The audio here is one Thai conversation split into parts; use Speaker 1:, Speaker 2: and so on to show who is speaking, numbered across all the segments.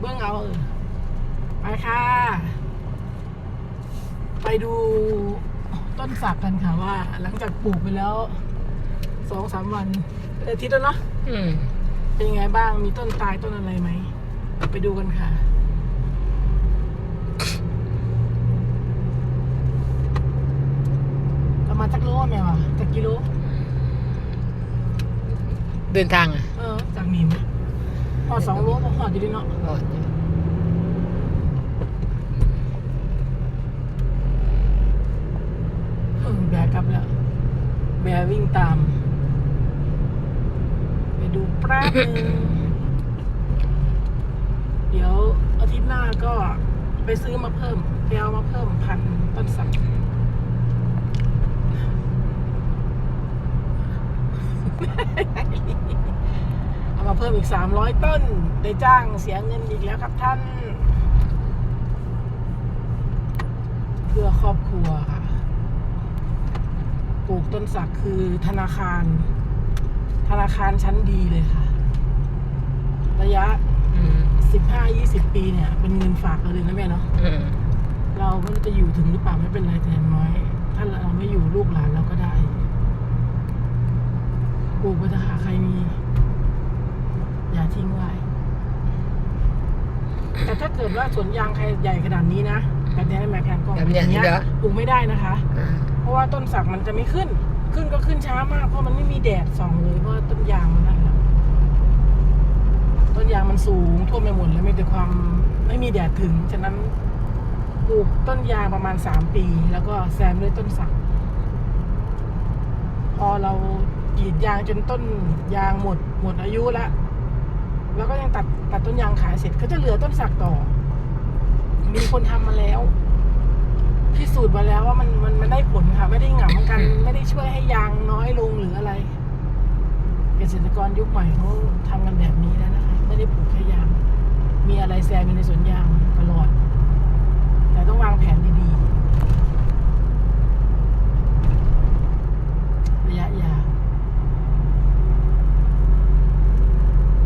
Speaker 1: เบื้องเอาเออไปค่ะ ไปดูต้นสักกันค่ะว่า หลังจากปลูกไปแล้วสองสามวันเป็นอาทิตย์แล้วเนาะ
Speaker 2: อืม
Speaker 1: เป็นยังไงบ้างมีต้นตายต้นอะไรไหมไปดูกันค่ะประมาณจักโลแม่วะจักกิโล
Speaker 2: เดินทางอะ
Speaker 1: เออจากนี่ไหม พอสองโลพอหอดอยู่ดีเนาะ
Speaker 2: อ๋อ
Speaker 1: เออแบกกลับแล้ว แบกวิ่งตาม ไปดูแป๊บนึงเดี๋ยวอาทิตย์หน้าก็ไปซื้อมาเพิ่มไปเอามาเพิ่มพันต้นสัก เอามาเพิ่มอีกสามร้อยต้น ได้จ้างเสียเงินอีกแล้วครับท่าน เพื่อครอบครัวค่ะ ปลูกต้นสักคือธนาคาร ธนาคารชั้นดีเลยค่ะ ระยะ
Speaker 2: อืม
Speaker 1: 15-20ปีเนี่ย เป็นเงินฝากเราเลยนะแม่เนาะ
Speaker 2: อืม
Speaker 1: เราไม่รู้จะอยู่ถึงหรือเปล่าไม่เป็นไรแต่อย่างน้อย ถ้าเราไม่อยู่ลูกหลานเราก็ได้ปลูกไปเถอะค่ะใครมี อย่าทิ้งไว้ แต่ถ้าเกิดว่าสวนยางใครใหญ่ขนาดนี้นะแบบนี้แม่แพนก็
Speaker 2: แบบเนี้ย
Speaker 1: อย่างเงี้ย
Speaker 2: เดี๋ยว
Speaker 1: ปลูกไม่ได้นะคะ
Speaker 2: อ่า
Speaker 1: เพราะว่าต้นสักมันจะไม่ขึ้น ขึ้นก็ขึ้นช้ามาก เพราะมันไม่มีแดดส่องเลยเพราะว่าต้นยางมันนั่นแหละต้นยางมันสูงท่วมไปหมดเลยมีแต่ความไม่มีแดดถึง ฉะนั้นปลูกต้นยางประมาณสามปี แล้วก็แซมด้วยต้นสัก พอเรากรีดยางจนต้นยางหมดหมดอายุละ แล้วก็ยังตัดตัดต้นยางขายเสร็จก็จะเหลือต้นสักต่อ มีคนทำมาแล้วพิสูจน์มาแล้วว่ามันมันมันได้ผลค่ะ ไม่ได้หงำกันไม่ได้ช่วยให้ยางน้อยลงหรืออะไร เกษตรกรยุคใหม่เขาทำกันแบบนี้แล้วนะคะ ไม่ได้ปลูกแค่ยาง มีอะไรแซมในสวนยางตลอด แต่ต้องวางแผนดีๆ ระยะยาว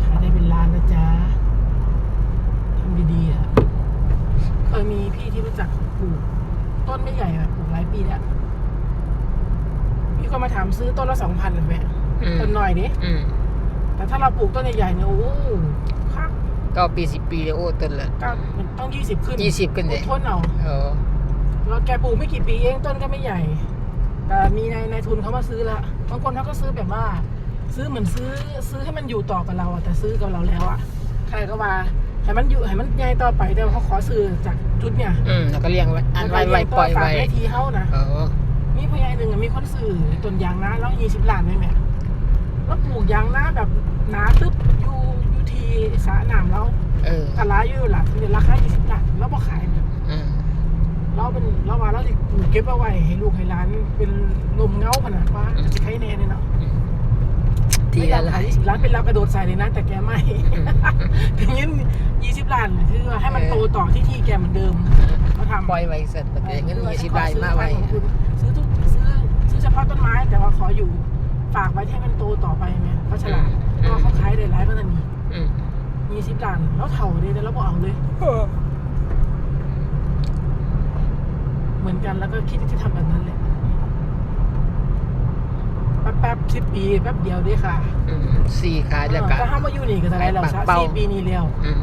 Speaker 1: ขายได้เป็นล้านนะจ๊ะทำดีๆอะ เคยมีพี่ที่รู้จักเขาปลูก ต้นไม่ใหญ่แบบปลูกหลายปีแล้วมีคนมาถามซื้อต้นละสองพันเลยแม่
Speaker 2: อืม
Speaker 1: ต้นหน่อยดิ
Speaker 2: อืม
Speaker 1: แต่ ถ้าเราปลูกต้นใหญ่ๆเนี่ยโอ้โหคัก
Speaker 2: ก็ปีสิบปีเลยโอ้ต้นละ
Speaker 1: ก็มันต้องยี่สิบขึ้น
Speaker 2: 20ขึ้นเลย
Speaker 1: อดทนเอา
Speaker 2: เออ
Speaker 1: เราแกปลูกไม่กี่ปีเองต้นก็ไม่ใหญ่ แต่มีในในทุนเขามาซื้อละบางคนเขาก็ซื้อแบบว่า ซื้อเหมือนซื้อซื้อให้มันอยู่ต่อกับเราอะแต่ซื้อกับเราแล้วอะใครก็ว่าให้มันอยู่ให้มันใหญ่ต่อไปแต่ว่าเขาขอซื้อจากจุดเนี่ย
Speaker 2: อืมแล้วก็เลี้ยงไว้อันไว้
Speaker 1: แล้วก็
Speaker 2: ไว้
Speaker 1: เลี้ง
Speaker 2: ปล่อย
Speaker 1: ฝาก
Speaker 2: ไว้
Speaker 1: ให้ทีเฮ้านะ
Speaker 2: เออ
Speaker 1: มีพ่อใหญ่หนึ่งอะมีคนซื้อต้นยางนาแล้วยี่สิบล้านไหมแม่แล้วปลูกยางนาแบบ หนาตึ๊บอยู่อยู่ทีสระน้ำแล้ว
Speaker 2: เออ
Speaker 1: ตลาดอยู่หลักเดือนราคายี่สิบล้านแล้วพอขายนะ
Speaker 2: อืม
Speaker 1: เราเป็นเราว่าเราจะปลูกเก็บเอาไว้ให้ลูกให้หลานเป็นลมเงาขนาดว่าจะใช้แน่เลยเนาะ
Speaker 2: ที
Speaker 1: ไม่อยา
Speaker 2: ละ
Speaker 1: ก
Speaker 2: ลา
Speaker 1: ขาย
Speaker 2: ย
Speaker 1: ยี่สิบล้านเป็นเรากระโดดใส่เลยนะแต่แกไม่ ถึงยื่นยี่สิบล้านคือว่าให้มันโตต่อที่ที่แกเหมือนเดิมเขาทำ
Speaker 2: ปล่อยไว้เสร็จมันจะเงินยี่สิบลายมาไว้
Speaker 1: ขอซื้อซื้อทุกซื้อซื้อเฉพาะต้นไม้แต่ว่าขออยู่ ฝากไว้ให้มันโตต่อไปเนี่ยเขาฉลาดเพราะว่าเขาขายได้หลายพันนี
Speaker 2: อืม
Speaker 1: ยี่สิบล้านแล้วเถ่าเลยแต่เราบอกเอาเลย เหมือนกันแล้วก็คิดที่ทำแบบนั้นแหละแป๊บๆสิบปีแป๊บเดียวเด้ค่ะ
Speaker 2: อืมสี่ขายแล้วก็
Speaker 1: เออถ้าห้ามาอยู่นี่ก็จะได้เรา
Speaker 2: ปาก
Speaker 1: สาม
Speaker 2: เป้า
Speaker 1: สี่ปีนี้แล้ว
Speaker 2: อืม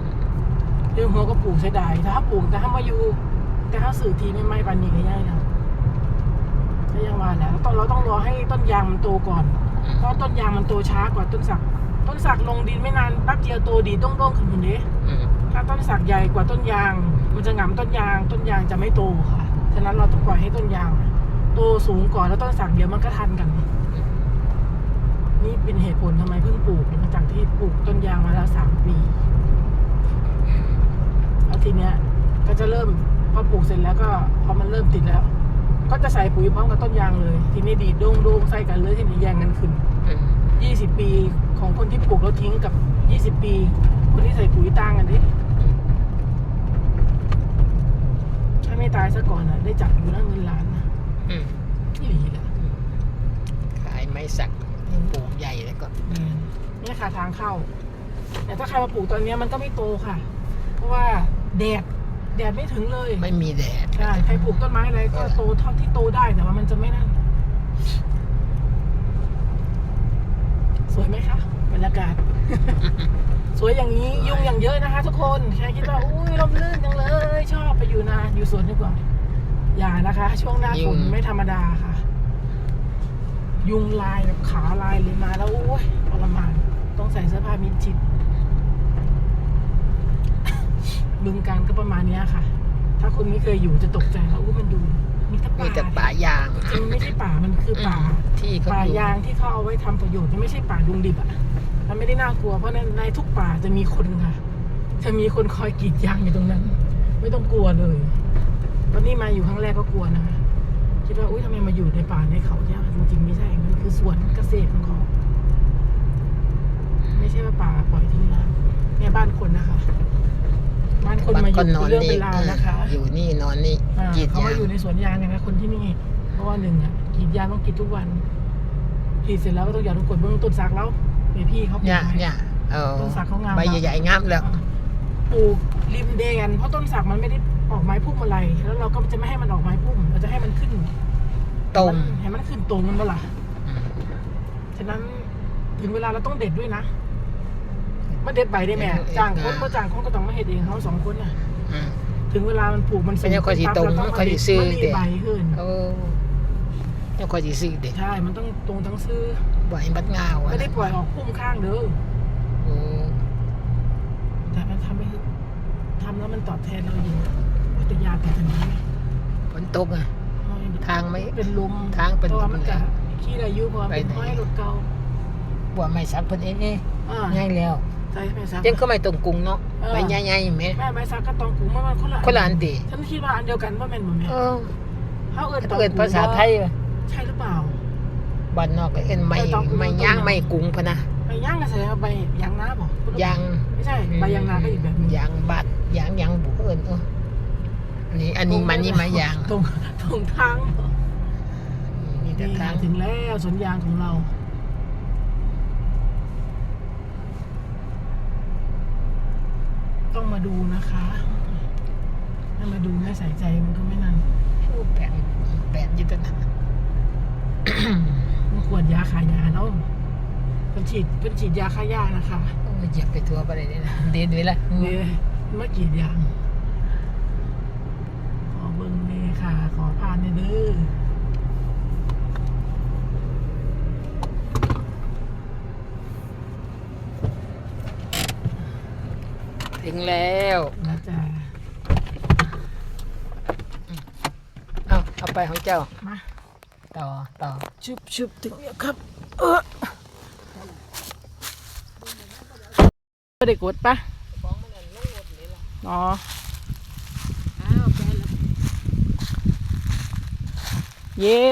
Speaker 1: เรื่องหัวก็ปลูกเสียดายถ้าปลูกแต่ถ้ามาอยู่แต่ถ้าสื่อทีไม่ไม่ปันนี้ก็ยังแล้ว ก็ยังว่าแหละต้องเราต้องรอให้ต้นยางมันโตก่อน เพราะต้นยางมันโตช้ากว่าต้นสัก ต้นสักลงดินไม่นานแป๊บเดียวโตดีต้องต้องขึ้นคนเด้
Speaker 2: อืม
Speaker 1: ถ้าต้นสักใหญ่กว่าต้นยาง มันจะหงำต้นยาง ต้นยางจะไม่โตค่ะ ฉะนั้นเราต้องปล่อยให้ต้นยางอะโตสูงก่อนแล้วต้นสักเดี๋ยวมันก็ทันกัน นี่เป็นเหตุผลทำไมเพิ่งปลูกหลังจากที่ปลูกต้นยางมาแล้วสามปี แล้วทีเนี้ยก็จะเริ่มพอปลูกเสร็จแล้วก็พอมันเริ่มติดแล้ว ก็จะใส่ปุ๋ยพร้อมกับต้นยางเลย ทีนี้ดีดโด่งโด่งใส่กันเลยทีนี้แย่งกันขึ้น
Speaker 2: อืม
Speaker 1: ยี่สิบปีของคนที่ปลูกแล้วทิ้งกับยี่สิบปี คนที่ใส่ปุ๋ยต่างกันดิถ้าไม่ตายซะก่อนอะ ได้จับอยู่แล้วเงินล้านนะ
Speaker 2: อืม
Speaker 1: ที่หลีแหละ
Speaker 2: ขายไม้สักปลูกใหญ่แล้วก็
Speaker 1: เนี่ยค่ะทางเข้า แต่ถ้าใครมาปลูกตอนเนี้ยมันก็ไม่โตค่ะราะว่าแดด แดดไม่ถึงเลย
Speaker 2: ไม่มีแดด
Speaker 1: ใช่ใครปลูกต้นไม้อะไรก็โตเท่าที่โตได้แต่ว่ามันจะไม่นั่นสวยไหมคะบรรยากาศ สวยอย่างนี้ยุงอย่างเยอะนะคะ ทุกคนใครคิดว่าอุ้ยร่มรื่นจังเลย ชอบไปอยู่นาอยู่สวนดีกว่า อย่านะคะ ช่วงหน้าฝนไม่ธรรมดาค่ะ ยุงลายแบบขาลายเลยมาแล้วโอ้ยทรมานต้องใส่เสื้อผ้ามิดชิด บึงการก็ประมาณเนี้ยค่ะ ถ้าคนไม่เคยอยู่จะตกใจแล้วอู้มันดูมีแต่
Speaker 2: มี
Speaker 1: ป่า
Speaker 2: แต่ป่ายาง
Speaker 1: จริงๆไม่ใช่ป่ามันคือป่า
Speaker 2: ที่เขา
Speaker 1: ป่า
Speaker 2: อยู่
Speaker 1: ยางที่เขาเอาไว้ทำประโยชน์มันไม่ใช่ป่าดุงดิบอะมันไม่ได้น่ากลัวเพราะในในทุกป่าจะมีคนค่ะ จะมีคนคอยกรีดยางอยู่ตรงนั้น ไม่ต้องกลัวเลยตอนนี้มาอยู่ครั้งแรกก็กลัวนะคะคิดว่าอุ้ยทำไมมาอยู่ในป่าในเขาเนี่ยจริงๆไม่ใช่มันคือสวนเกษตรของเขาไม่ใช่ว่าป่าปล่อยทิ้งร้างเนี่ยบ้านคนนะคะ บ้านคนมาอยู่
Speaker 2: ก็
Speaker 1: เป็นเรื่องเป็นราวนะคะ
Speaker 2: อยู่นี่นอนนี่
Speaker 1: อ่าก
Speaker 2: รีด
Speaker 1: เขา
Speaker 2: ยา
Speaker 1: มางอยู่ในสวนยางไงนะคนที่นี่ เพราะว่าหนึ่งอะกรีดยางต้องกรีดทุกวันกรีดเสร็จแล้วก็ต้องหยอดลูกกรดเบื้องต้นสักแล้วเดี๋ยวพี่เขาปลูก
Speaker 2: เนี่ย
Speaker 1: ไว้
Speaker 2: เนี่ยเออ
Speaker 1: ต้นสักเขางาม
Speaker 2: ใบใหญ่ๆงามแล้ว
Speaker 1: ปลูกริมแดนเพราะต้นสักมันไม่ได้ออกไม้พุ่มอะไร แล้วเราก็จะไม่ให้มันออกไม้พุ่มเราจะให้มันขึ้น
Speaker 2: ตรง
Speaker 1: ให้มันขึ้นตรงมันเปะล่าฉะนั้นถึงเวลาเราต้องเด็ดด้วยนะ มาเด็ดใบได้ไหมจ้างคนมาจ้างคนก็ต้องมาเห็ดเองเขาสองคนน่ะ
Speaker 2: อืม
Speaker 1: ถึงเวลามันปลูกมัน
Speaker 2: เป็นยังคอยสิตรง
Speaker 1: ปั๊บเรา
Speaker 2: คอยสิซื้อ
Speaker 1: มันมี
Speaker 2: เด้
Speaker 1: ใบขึ้น
Speaker 2: โอ้เจ้าคอยสิซื้อเด็ก
Speaker 1: ใช่ มันต้องตรงทั้งซื้อ
Speaker 2: บ่อยบัดงาวอะ
Speaker 1: ไม่ได้ปล่อยออกพุ่มข้างเด้อ
Speaker 2: โอ้
Speaker 1: แต่มันทำไปเถอะทำแล้วมันตอบแทนเราอยู่พัทยาแต่ถนนไหม
Speaker 2: ฝนตกอะ ทางไม่
Speaker 1: เป็นลม
Speaker 2: ทางเป็น
Speaker 1: เพราะว่ามัน
Speaker 2: ลม
Speaker 1: จะขี้อายุเพราะว่า
Speaker 2: ไป
Speaker 1: เป็น
Speaker 2: ไหน
Speaker 1: ห้อยรถเก่า
Speaker 2: บ่ไม่ซักเพิ่นเองเอ้
Speaker 1: อ่า
Speaker 2: ง่ายแล้ว
Speaker 1: ใช่ไหมซัก
Speaker 2: ยังก็ไม่ตรงกรุงเนาะ
Speaker 1: เออ
Speaker 2: ใบใหญ่ๆแม่
Speaker 1: แม่ใบซักกับตองกุ้งมันมันคนละ
Speaker 2: คนละอันติ
Speaker 1: ฉันคิดว่าอันเดียวกันว่าแม่นบ่แม่
Speaker 2: เออ
Speaker 1: เขาเอิ้นตอง
Speaker 2: เอิ้น
Speaker 1: กุ้ง
Speaker 2: ภาษาไทยว่ะ
Speaker 1: ใช่หรือเปล่า
Speaker 2: บ้านนอกก็เอิ้นไม่
Speaker 1: เออตองกุ้ง
Speaker 2: ไม่ย่างไม่กรุงพะนะ
Speaker 1: ใบย่างก็ใส่ใบยางนาบ่
Speaker 2: ยาง
Speaker 1: ไม่ใช่ใบยางนาก็อีกแบบหนึง
Speaker 2: ยางบาดยางยางบุเอิ้นเอออันนี้อันนี้มันนี่มายาง
Speaker 1: ตรงตรงทางบ่
Speaker 2: นี่แต่
Speaker 1: นี่
Speaker 2: ทาง
Speaker 1: ถึงแล้วสวนยางของเรา ต้องมาดูนะคะถ้ามาดูไม่ใส่ใจมันก็ไม่นั่น
Speaker 2: โอ้แปะแปะอยึดนะ
Speaker 1: มันขวดยาขายยาแล้วเป็นฉีดเป็นฉีดยาฆ่าหญ้านะคะ
Speaker 2: โอ้เหยียบไปทั่วไปเลยเนี่ยนะเดินไปละ
Speaker 1: เนี่ยเมื่อกรีดยางขอเบิ้งเลยค่ะ ขอผ่านเนี่ยเด้อ
Speaker 2: ถึงแล้ว
Speaker 1: นะจ๊ะ
Speaker 2: เอาเอาไปของเจ้า
Speaker 1: มา
Speaker 2: ต่อต่อ
Speaker 1: ชุบชุบถึงแล้วครับเออไม่ได้กดปะอ๋อเย่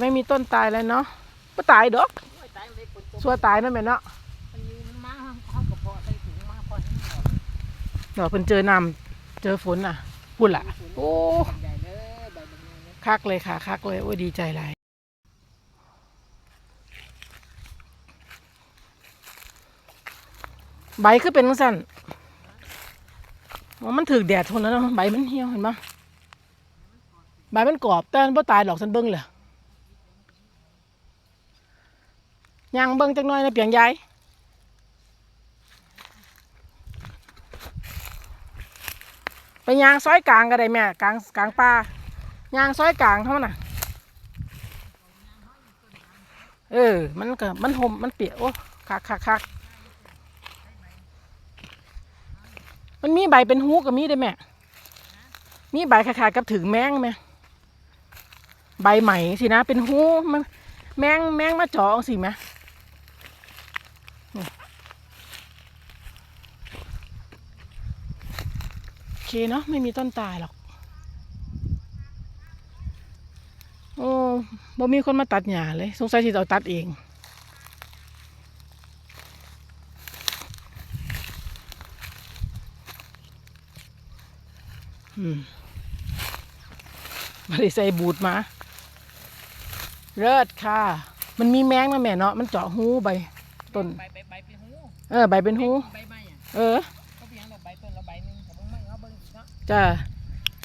Speaker 1: ไม่มีต้นตายแล้วเนาะก็ตายดอกสัวตายนั่นแหละเนาะ เดี๋ยวเพิ่นเจอน้ำเจอฝนอะปุ่นล่ะโอ้คักเลยค่ะคักเลยโอ้ดีใจหลายใบคือเป็นสั่นมันถือแดดทนแล้วเนาะใบมันเหี่ยวเห็นปะใบมันกรอบแต่มันบ่ตายหรอกฉันเบิ่งเลยย่างเบิ่งจักหน่อยนะเปียงยาย ไปยางซอยกลางก็ได้แม่กลางกลางป่ายางซอยกลางเท่านั้นน่ะ เออ มันก็มันห่มมันเปียกโอ้คักคักคักมันมีใบเป็นหูกับมีได้แม่ มีใบขาดๆกับถึงแมงไหมใบใหม่สินะเป็นหูมันแมงแมงมาจาะสิไหมนี่โอ เคเนาะไม่มีต้นตายหรอก โอ้บ่มีคนมาตัดหญ้าเลย สงสัยสิเอาตัดเองอืมไม่ได้ใส่บูดมา เลิศค่ะ มันมีแมงนะแม่เนาะ มันเจาะหูใบต้น
Speaker 2: ใบใบใบเป็นหู
Speaker 1: เออ ใบเป็นหู
Speaker 2: ใบใบอะ
Speaker 1: เออ จ้า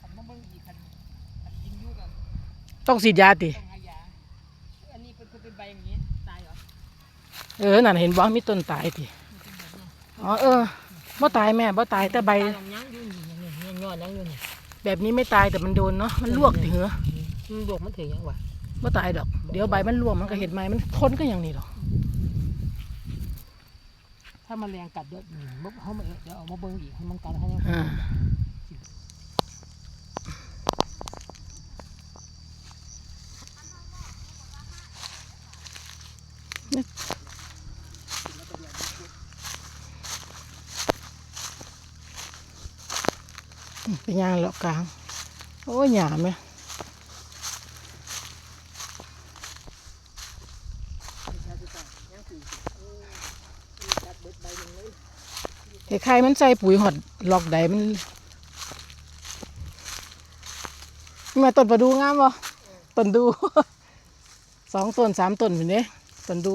Speaker 2: คันมาเบิ่งอีกคันคันยิงอยู่กัน
Speaker 1: ต้องฉีดยาติ
Speaker 2: ต้องหายาอันนี้เป็นเป็นใบอย่างนี้ตายเหรอ
Speaker 1: เออ นั่นเห็นบ่มีต้นตายติอ๋อเออบ่ตายแม่บ่ตายแต่ใบ
Speaker 2: ตายลำยังอยู่นี่นี่นี่ยอดยังอยู่นี่
Speaker 1: แบบนี้ไม่ตายแต่มันโดนเนาะ มันลวกติเหรอ
Speaker 2: มันบวกมันถือยังวะ
Speaker 1: บ่ตายดอก เดี๋ยวใบมันร่วงมันก็เห็นไหมมันทนก็อย่างนี้หรอก
Speaker 2: ถ้ามันแรงกัดเดี๋ยวนี่บ่เขามาเดี๋ยวเอามาเบิ่งอีกให้มันกัดให้ ยัง
Speaker 1: อ่าเป็นยางเลาะกลาง โอ้ยหยามไหมไอ้ไข่มันใส่ปุ๋ยหอดหลอกใดมันมาต้นประดูงามบ่ต้นดูสองต้นสามต้นอยู่เนี่ยต้นดู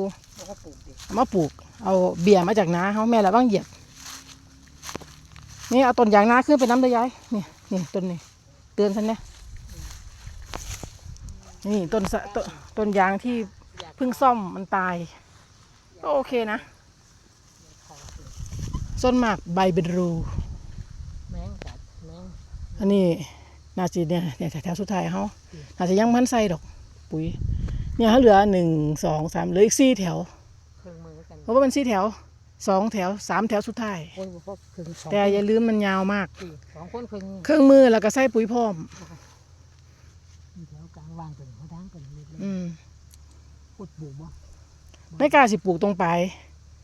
Speaker 1: มาปลูกเอาเบี้ยมาจากนาเขาแม่ละบ้างเหยียบ นี่เอาต้นยางนาขึ้นไปน้ำได้ยายนี่นี่ต้นนี้เตือนฉันเนี่ยนี่ต้นสะต้นต้นยางที่เพิ่งซ่อมมันตายก็โอเคนะส้นมากใบเป็นรู
Speaker 2: แมงกัดแมง
Speaker 1: อันนี้นาจีเนี่ยเนี่ยแถวๆสุดท้ายเขาอาจจะยังมันใส่ดอก ปุ๋ย เนี่ยเขาเหลือหนึ่งสองสามเหลืออีกสี่แถว
Speaker 2: เครื่องมือกัน
Speaker 1: เพราะว่ามันสี่แถว สองแถวสามแถวสุดท้าย
Speaker 2: โอ้ยบ่พอเครื่องสอง
Speaker 1: แต่อย่าลืมมันยาวมาก
Speaker 2: สี่สองคนเครื่อง
Speaker 1: เครื่องมือแล้วก็ใส่ปุ๋ยพร้อม
Speaker 2: มีแถวกลางวางกันเขาทางกันเล็ก
Speaker 1: อืม
Speaker 2: ๆพูดปลูกบ่
Speaker 1: ไม่กล้าสิปลูกตรงปลาย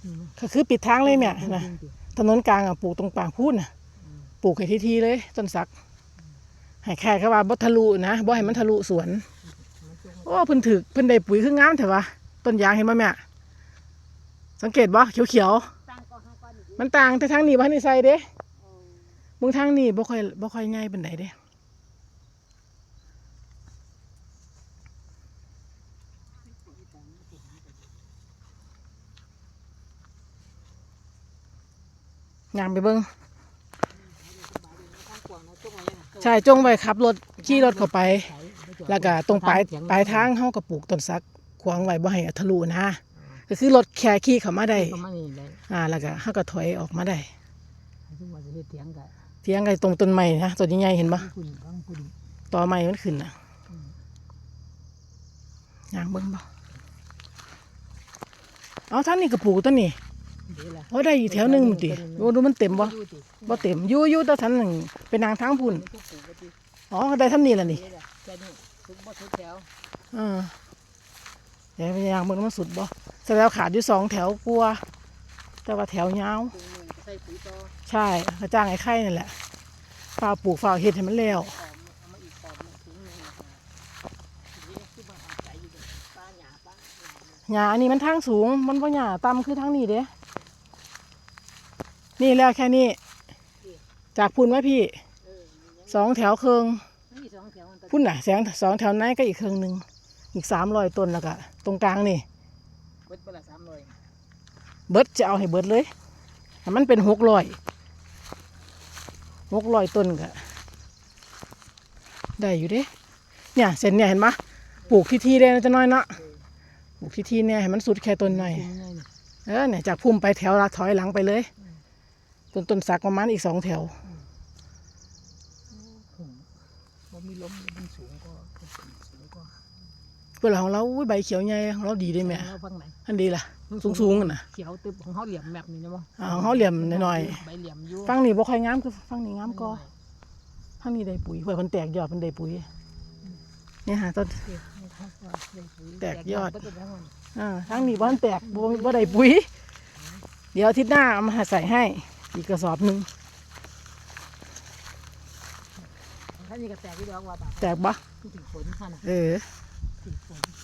Speaker 2: นี่นะ
Speaker 1: ก็คือปิดทางเลยแม่
Speaker 2: ปลูก
Speaker 1: นะ
Speaker 2: จริงดิ
Speaker 1: ถนนกลางอะปลูกตรงปางพูดน่ะปลูกให้ทีๆเลยต้นสักให้แค่แค่ว่าบ่ทะลุนะบ่ให้มันทะลุสวน
Speaker 2: มันจง
Speaker 1: โอ้เพิ่นถึกเพิ่นได้ปุ๋ยคืองามแต่ว่าต้นยางเห็นบ่แม่ สังเกตบ่เขียว
Speaker 2: ตั้งก็ห้าก้อนอีก
Speaker 1: ๆมันต่างแต่ทางนี้บ่ทันได้ใส่เด้มึงทางนี้บ่ค่อยบ่ค่อยใหญ่ปานใดเด้ยางไปเบิ่ง
Speaker 2: ตั้งกวางนะจงไว้นะ
Speaker 1: ใช่จงไว้ขับรถขี่รถเข้าไป
Speaker 2: ใส่ไม่จอด
Speaker 1: แล้วก็ตรงปลาย
Speaker 2: เถีง
Speaker 1: ปลายทางเฮาก็ปลูกต้นสักขวางไว้บ่ให้ทะลุนะก็คือรถแค่ขี่เข้ามาได้
Speaker 2: ประมาณนี้ได้
Speaker 1: อ่าแล้วก็เฮาก็ถอยออกมาได้
Speaker 2: ทุกวันจะเฮ็ดเถียงกัน
Speaker 1: เทียงกันตรงต้นไม้นะต้นใหญ่ๆเห็นบ่
Speaker 2: บางคุณบางคุณ
Speaker 1: ตอไม้มันขึ้นน่ะย่างเบิ่งบ่เอาทางนี้ก็ปลูกต้นนี้
Speaker 2: เดี๋ยวละ
Speaker 1: โอ้ได้อยู่แถวหนึงหมดติโอ้ดูมันเต็มบ่
Speaker 2: ดูดิ
Speaker 1: บ่เต็มอยู่อยู่แต่ทันหนึงเป็นนางทางพุ่น
Speaker 2: ไม่ต้องปลูกก็ดี
Speaker 1: อ๋อได้ทำนี้ล่ะนี่
Speaker 2: เดี๋ยวละแค่นี้ทุกบ่ทุกแถว
Speaker 1: เออเดี๋ยวไปย่างเบิ่งว่ามันสุดบ่ แสดงว่าขาดอยู่สองแถวกลัวาแต่ว่าแถวยาว
Speaker 2: ปลูกหนึ่งใส่ปุ๋ยต่อ
Speaker 1: ใช่เขาจ้างไอ้ไข่นั่นแหละฝ้ากปลูกฝ้ากเห็ดให้มันแล้ว
Speaker 2: หอมเอามาอีกหอมหนึ่งถุงหนึ่งนะคะทีนี้คือมาเอาใจอยู่เด้อป้าหยาป้าหยา
Speaker 1: หญ้าอันนี้มันทางสูง มันบ่หญ้าต่ำคือทางนี้เด้นี่แล้วแค่นี้ จากพุ่นไว้พี่
Speaker 2: เออมันยัง
Speaker 1: สองแถวเคือง
Speaker 2: มีสองแถวมันก็
Speaker 1: พุ่นน่ะแสงสองแถวไหนก็อีกเคืองหนึ่งอีกสามร้อยต้นแล้วก็ตรงกลางนี่
Speaker 2: เบิดเวลาสามร้อย
Speaker 1: เบิดจะเอาให้เบิดเลยให้มันเป็นหกร้อยหกร้อยต้นก็ได้อยู่เด้เนี่ยเส้นเนี่ยเห็นปะปลูกที่ที่ได้นะจะน้อยเนาะปลูกที่ที่เนี่ยให้มันสุดแค่ต้นหน่อย
Speaker 2: กินง่ายนี่
Speaker 1: เออเนี่ยจากพุ่มไปแถวละถอยหลังไปเลย ต้นต้นสักประมาณอีกสองแถว
Speaker 2: ผมบ่มีลมมันสูงก็ก็สูงก็
Speaker 1: เวลาของเราอุ้ยใบเขียวใหญ่ของเราดีได้ไหม
Speaker 2: เราฟังไหน
Speaker 1: อันดีล่ะ สูงสูงๆกันนะ
Speaker 2: เขียวตึบของเขาเหลี่ยมแบบนี้นะบ่
Speaker 1: อ่าของเขาเหลี่ยมหน่อย
Speaker 2: ใบเหลี่ยมอยู่
Speaker 1: ๆฟังนี่บ่ค่อยงามคือฟังนี่งามก็ฟังนี่ได้ปุ๋ยเพื่อมันแตกยอดมันได้ปุ๋ยเนี่ยฮะต้นแตกยอดอ่าทั้งนี้บ่ทันแตกบ่บ่ได้ปุ๋ย เดี๋ยวอาทิตย์หน้าเอามาใส่ให้ อีกกระสอบหนึ่ง
Speaker 2: ท่านนี่ก็แตกที่ดอกว่าบา
Speaker 1: แตกบ่
Speaker 2: ถึงฝนค่ะนะ
Speaker 1: เออ
Speaker 2: ถึงฝน